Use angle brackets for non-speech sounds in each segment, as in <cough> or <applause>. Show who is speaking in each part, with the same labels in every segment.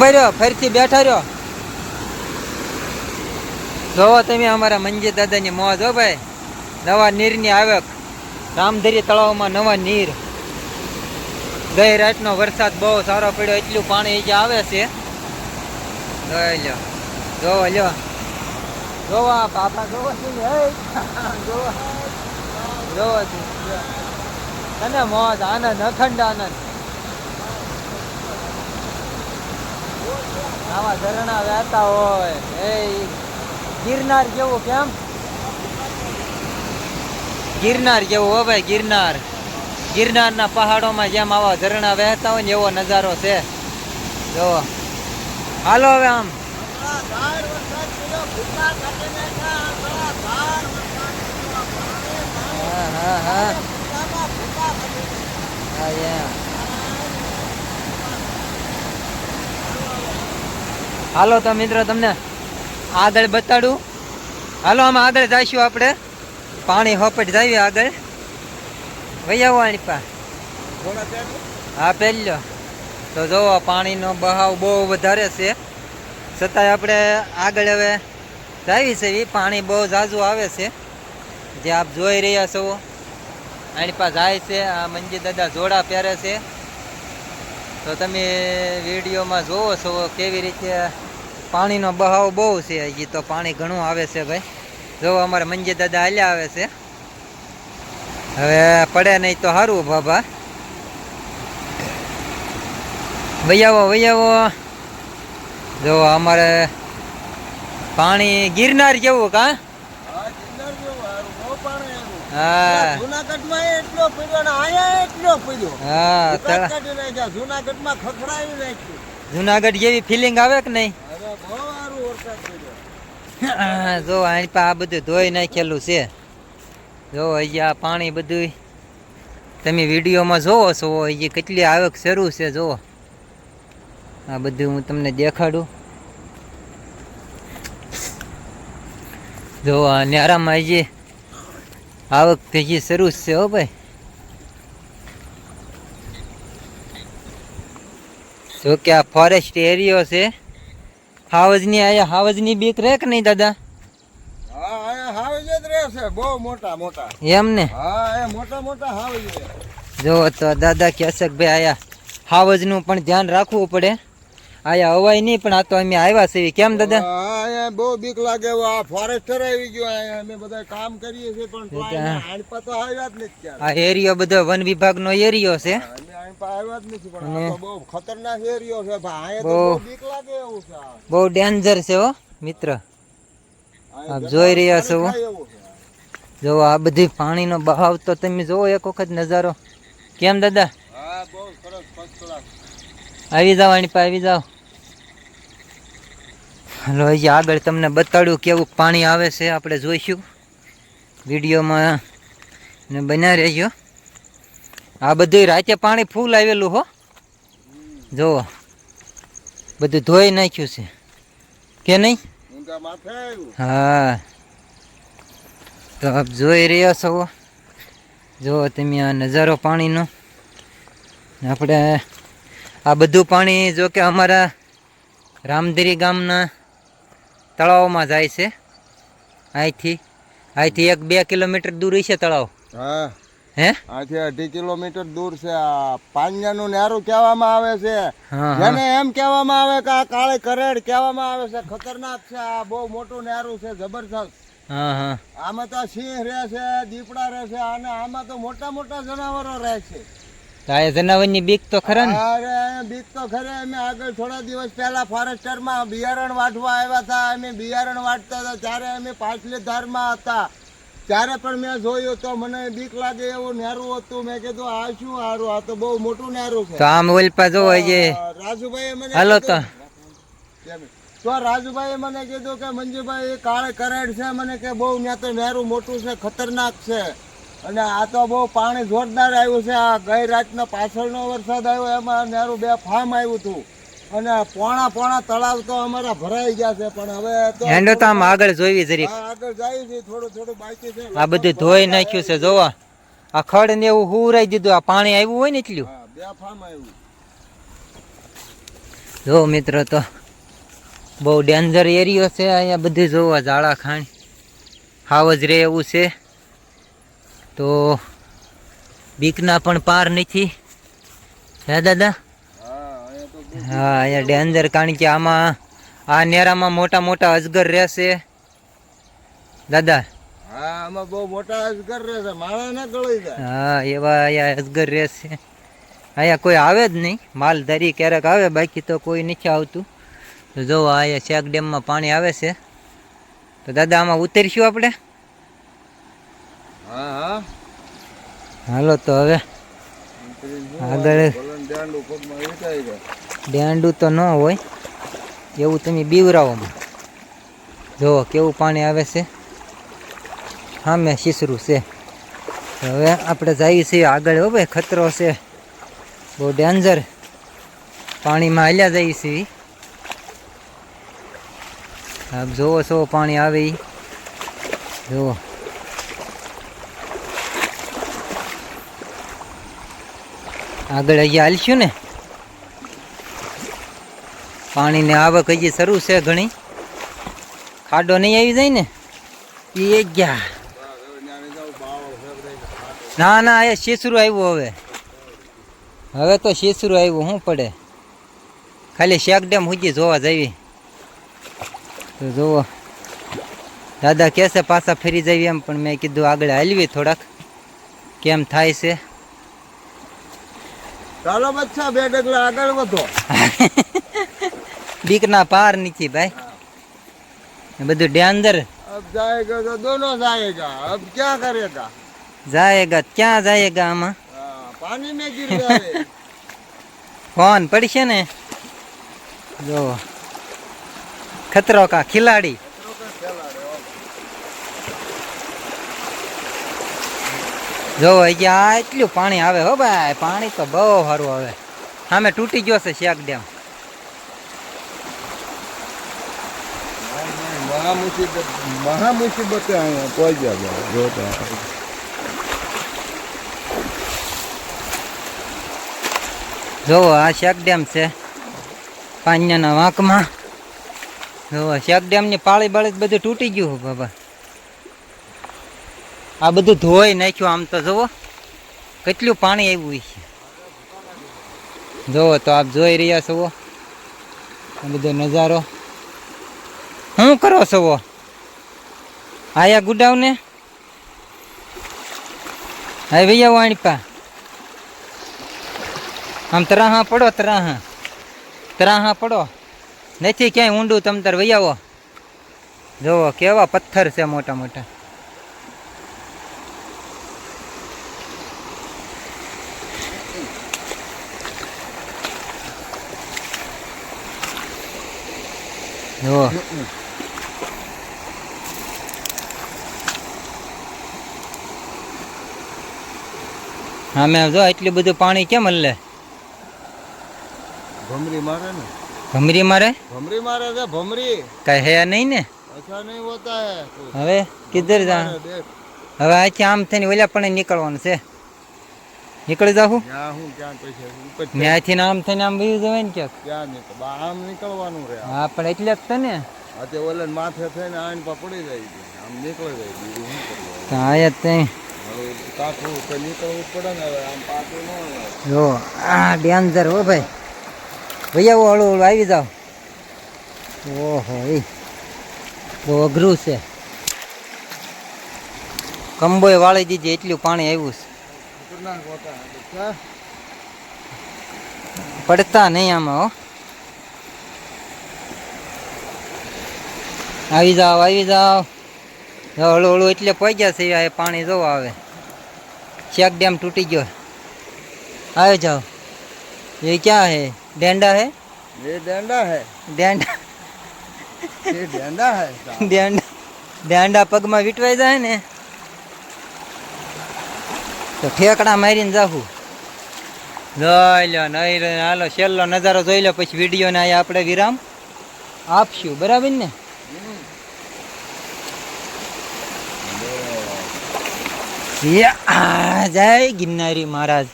Speaker 1: ઊભા રહ્યો, ફરીથી બેઠા રહ્યો. જોવો તમે અમારા મંજી દાદાની મોજ હો ભાઈ. નવા નીરની આવક. રામધરી તળાવમાં નવા નીર. ગઈ રાતનો વરસાદ બહુ સારો પડ્યો, એટલું પાણી જે આવે છે. લ્યો, જોવો લ્યો. જોવા બાપા, જોવો. <laughs> જોવો. જોવો મોજ, આનંદ, અખંડ આનંદ. આવા ઝરણા વહેતા હોય. એ ગિરનાર જેવું કેમ? ગિરનાર જેવું હો ભાઈ, ગિરનાર. ગિરનારના પહાડોમાં જેમ આવા ઝરણા વહેતા હોય ને એવો નજારો છે. જો. હાલો હવે આમ. હા હા હા. હા હાલો તો મિત્રો તમને આગળ બતાડું. હાલો, આમાં આગળ જઈશું આપણે. પાણી હોપટ જઈએ આગળ. વૈયાવો આની પા. હા પહેલો તો જોવો પાણીનો બહાવ બહુ વધારે છે. છતાંય આપણે આગળ હવે જાવી છે ઈ. પાણી બહુ ઝાઝું આવે છે. જે આપ જોઈ રહ્યા છો. આની પાસે જાય છે. આ મંજી દાદા જોડા પહેરે છે. તો તમે વિડીયોમાં જોવો છો કેવી રીતે પાણીનો બહાવ બહુ છે હજી તો પાણી ઘણું આવે છે ભાઈ. જો અમારે મંજી દાદા હાલ્યા આવે છે. હવે પડે નહીં તો સારું બાબા. વૈયાવો વૈયાવો જો અમારે પાણી ગિરનાર જેવું કા? હા.
Speaker 2: જુનાગઢમાં એટલો પડ્યો ને આયા એટલો પડ્યો.
Speaker 1: હા
Speaker 2: કાઢી નાખ્યા જુનાગઢમાં ખખડાવી નાખ્યું.
Speaker 1: જુનાગઢ જેવી ફિલિંગ આવે કે નહીં?
Speaker 2: અરે બહુ સારું વરસાદ પડ્યો.
Speaker 1: જો આની પા આ બધું ધોઈ નાખેલું છે. જો અહીંયા પાણી બધું તમે વિડીયોમાં જોવો છો હજી કેટલી આવક શરૂ છે જુઓ આ બધું હું તમને દેખાડું. જો આ ન્યારામાં હજી આવક ભેગી શરૂ છે હો ભાઈ. જો કે આ ફોરેસ્ટ એરિયો છે. હાવજની આયા હાવજની બીક રહે કે નહીં દાદા?
Speaker 2: હાવજ જ
Speaker 1: તો દાદા કહેશે કે ભાઈ આયા હાવજનું પણ ધ્યાન રાખવું પડે. આયા અવાય નહીં પણ આ તો અમે આવ્યા છે કેમ દાદા?
Speaker 2: અહીંયા બહુ બીક લાગે આ ફોરેસ્ટર આવી ગયો અહીંયા. અમે બધા કામ કરીએ છીએ પણ આણપા તો આવ્યા જ નથી
Speaker 1: આ એરિયો બધો વન વિભાગનો એરિયો છે.
Speaker 2: અમે આણપા આવ્યા જ નથી પણ આ બહુ ખતરનાક એરિયો છે. ભાઈ તો
Speaker 1: બહુ.
Speaker 2: બહુ બીક લાગે એવું છે
Speaker 1: બહુ ડેન્જર છે હો મિત્ર. આપ જોઈ રહ્યા છો? જો આ બધી પાણીનો બહાવ તો તમે જોવો એક વખત નજારો. કેમ દાદા?
Speaker 2: હા બહુ સરસ class.
Speaker 1: આવી જાઓ આની પાસે આવી જાઓ. હાલો અહીંયા આગળ તમને બતાડ્યું કેવું પાણી આવે છે, આપણે જોઈશું. વિડીયોમાં ને બન્યા રહેજો. આ બધું રાતે પાણી ફૂલ આવેલું હો. જુઓ, બધું ધોઈ નાખ્યું છે. કે નહીં? હા. તો આપ જોઈ રહ્યા છો. જુઓ તમે આ નજારો પાણીનો. આપણે આ બધું પાણી, જો કે અમારા રામધીરી ગામના તળાવમાં જાય છે. અહીંથી અહીંથી એક બે કિલોમીટર દૂર છે તળાવ.
Speaker 2: હા.
Speaker 1: હે?
Speaker 2: આથી અઢી કિલોમીટર દૂર છે. આ પાંજાનું નેરું કહેવામાં આવે છે. જેને એમ કહેવામાં આવે કે આ કાળે કરેડ કહેવામાં આવે છે. ખતરનાક છે. આ બહુ મોટું નેરું છે. જબરજસ્ત.
Speaker 1: હા હા.
Speaker 2: આમાં તો સિંહ રહે છે દીપડા રહે છે અને આમાં તો મોટા મોટા જનાવરો રહે છે.
Speaker 1: આ જનાવરની બીક તો ખરા ને?
Speaker 2: અરે બીક તો ખરે. અમે આગળ થોડા દિવસ પહેલા ફોરેસ્ટરમાં બિયારણ વાટવા આવ્યા હતા. અમે બિયારણ વાટતા હતા. ત્યારે અમે પાછલી ધારમાં હતા. ત્યારે પણ મેં જોયું તો મને બીક લાગે એવું નેરું હતું. મેં કીધું આ શું હારું? આ તો બહુ મોટું નેરું છે.
Speaker 1: તો આમ ઓલપા જો. હજી
Speaker 2: રાજુભાઈ મને
Speaker 1: હાલો તો.
Speaker 2: તો રાજુભાઈ મને કીધું કે મંજુભાઈ એ કાળે કરેડ છે. મને કે બહુ ત્યાં તો નેરું મોટું છે ખતરનાક છે. અને આ તો બહુ પાણી જોરદાર આવ્યું છે. આ ગઈ રાતનો પાછળનો વરસાદ આવ્યો એમાં નેરું બે ફાર્મ આવ્યું હતું. અને પોણા પોણા તળાવ તો અમારા ભરાઈ ગયા છે પણ હવે તો
Speaker 1: હેન્ડો તો આમ આગળ જોઈવી
Speaker 2: જરી. આગળ જાય છે થોડું થોડું બાકી છે.
Speaker 1: આ બધું ધોઈ નાખ્યું છે જોવો. આ ખડ ને એવું હુરાઈ દીધું આ પાણી આવ્યું હોય ને એટલું.
Speaker 2: બે ફાર્મ આવ્યું.
Speaker 1: જો મિત્રો તો બહુ ડેન્જર એરિયો છે અહીંયા બધું જોવા ઝાડા ખાણ હાવ જ રે એવું છે. તો બીકના પણ પાર નથી. હે દાદા?
Speaker 2: હા અહીંયા
Speaker 1: ડેન્જર કારણ કે આમાં આ નેરામાં મોટા મોટા અજગર રહેશે. દાદા?
Speaker 2: હા આમાં બહુ મોટા અજગર ગળી જાય.
Speaker 1: હા એવા અહીંયા અજગર રહેશે. અહીંયા કોઈ આવે જ નહીં. માલધારી ક્યારેક આવે બાકી તો કોઈ નથી આવતું. તો જો અહીંયા શેક ડેમમાં પાણી આવે છે. તો દાદા આમાં ઉતરીશું આપણે? હાલો તો હવે આગળ ડેંડું તો ન હોય એવું તમે બીવરાવો જુઓ કેવું પાણી આવે છે. સામે શીસરું છે. હવે આપણે જઈએ છીએ આગળ હો ભાઈ ખતરો છે. બહુ ડેન્જર. પાણીમાં હાલ્યા જઈએ છીએ. આપ જોવો છો પાણી આવે જુઓ. આગળ અહીંયા હાલશું ને? પાણીની આવક હજી શરૂ છે ઘણી. ખાડો નહીં આવી જાય ને? એ ગયા. ના ના, એ શેસરું આવ્યું હવે. હવે તો શેસરું આવ્યું શું પડે. ખાલી શેક ડેમ સુધી જોવા જવી તો જુઓ દાદા કહેશે પાછા ફરી જઈએ એમ, પણ મેં કીધું આગળ હાલવી થોડાક. કેમ થાય છે?
Speaker 2: ચાલો બચ્ચા બે ડગલા આગળ વધો. <laughs>
Speaker 1: બીકના પાર નીચે ભાઈ. બધું ડેંદર
Speaker 2: અબ જાયેગા તો દોનો જાયેગા અબ ક્યાં કરેગા?
Speaker 1: જાયેગા ક્યાં જાયેગા આમાં?
Speaker 2: પાણી મે ગીર જાવે
Speaker 1: ફોન પડશે ને? જો ખતરો કા ખિલાડી. જો અહીંયા આ એટલું પાણી આવે હો ભાઈ પાણી તો બહુ સારું આવે. સામે તૂટી ગયો છે શેક ડેમ.
Speaker 2: મહા મુસીબત મહા મુસીબતે અહીંયા પહોંચ્યા ગયા જોતા
Speaker 1: જો આ શેક ડેમ છે પાન્યાના વાંકમાં. જો શેક ડેમની પાળી બાળી બધું તૂટી ગયું બાબા. આ બધું ધોઈ નાખ્યું આમ તો જુઓ. કેટલું પાણી આવ્યું છે. જુઓ તો આપ જોઈ રહ્યા છો. આ બધો નજારો. શું કરો છો? આયા ગુડાવને? હા ભૈયા વાણીપા. આમ તરાહા પડો, તરાહા. તરાહા પડો. નથી ક્યાંય ઊંડું તમ તાર વૈયાવો. જોવો કેવા પથ્થર છે મોટા મોટા જુઓ સામે જો એટલું બધું પાણી કેમ હલ્લે
Speaker 2: ભમરી મારે ને.
Speaker 1: ભમરી મારે?
Speaker 2: ભમરી મારે છે ભમરી.
Speaker 1: કઈ હે નહીં ને?
Speaker 2: અચ્છા નહીં હોતા હે.
Speaker 1: હવે કિધર જા. હવે આથી આમ થઈને ઓલા પણ નીકળવાનું છે. નીકળી જાહું? ન્યાયથી આમ થઈને આમ વયું જવાય ને ક્યાંક?
Speaker 2: ક્યાં નીકળ આમ નીકળવાનું રે
Speaker 1: હા પણ એટલે જ
Speaker 2: તને અત્યારે ઓલે માથે થઈને આઈન પર પડી જાય છે. આમ નીકળી જાય બીજું શું
Speaker 1: કરવું? હા એ
Speaker 2: તે કાઠું કે નીકળવું પડે ને હવે આમ પાછું ન
Speaker 1: જો આ ડેન્જર હો ભાઈ. ભૈયા ઓળું હળું આવી જાવ ઓહો એ. બહુ અઘરું છે. કંબોય વાળી દીધી એટલું પાણી આવ્યું છે.
Speaker 2: ખતરનાક હોતા હે બચ્ચા
Speaker 1: પડતા નહીં આમાં હો આવી જાઓ આવી જાઓ જો હળું હળું એટલે પહોંચ્યા છે આ પાણી જો આવે ચેક ડેમ તૂટી ગયો આવી જાઓ ये क्या है डेंडा है
Speaker 2: ये डंडा है
Speaker 1: डेंडा
Speaker 2: ये डंडा है
Speaker 1: ડેંડા ડેંડા પગમાં વીટવાઈ જાય ને તો ઠેકડા મારીને જાહું. જોઈ લો નહીં હાલો, છેલ્લો નજારો જોઈ લો પછી વીડિયો ને અહીંયા આપણે વિરામ આપશું. બરાબર ને? જય ગિરનારી મહારાજ.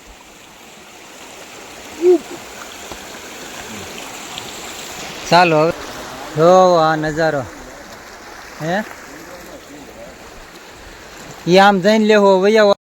Speaker 1: ચાલો હવે આ નજારો. હે? એ આમ જઈને લેવો, વૈયા